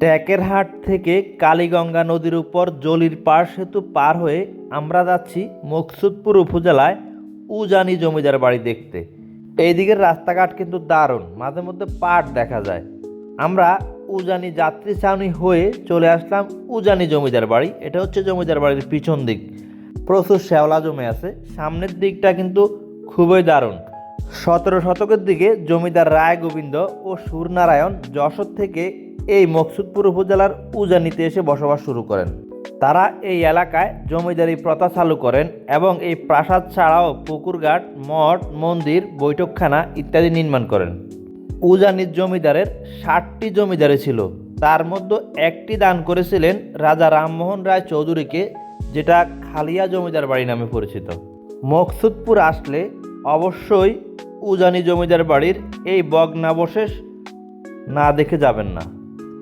ট্যাকেরহাট থেকে কালীগঙ্গা নদীর উপর জলির পাড় সেতু পার হয়ে আমরা যাচ্ছি মকসুদপুর উপজেলায় উজানি জমিদার বাড়ি দেখতে। এই দিকের রাস্তাঘাট কিন্তু দারুণ, মাঝে মধ্যে পাট দেখা যায়। আমরা উজানি যাত্রী ছাউনি হয়ে চলে আসলাম উজানি জমিদার বাড়ি, এটা হচ্ছে জমিদার বাড়ির পিছন দিক। প্রচুর শ্যাওলা জমে আছে, সামনের দিকটা কিন্তু খুবই দারুণ। সতেরো শতকের দিকে জমিদার রায় গোবিন্দ ও সুরনারায়ণ যশোর থেকে এই মকসুদপুর উপজেলার উজানিতে এসে বসবাস শুরু করেন। তারা এই এলাকায় জমিদারি প্রথা চালু করেন এবং এই প্রাসাদ ছাড়াও পুকুরঘাট, মঠ, মন্দির, বৈঠকখানা ইত্যাদি নির্মাণ করেন। উজানির জমিদারের ষাটটি জমিদারি ছিল। তার মধ্যে একটি দান করেছিলেন রাজা রামমোহন রায় চৌধুরীকে, যেটা খালিয়া জমিদার বাড়ি নামে পরিচিত। মকসুদপুর আসলে অবশ্যই উজানি জমিদার বাড়ির এই বগ্নাবশেষ না দেখে যাবেন না।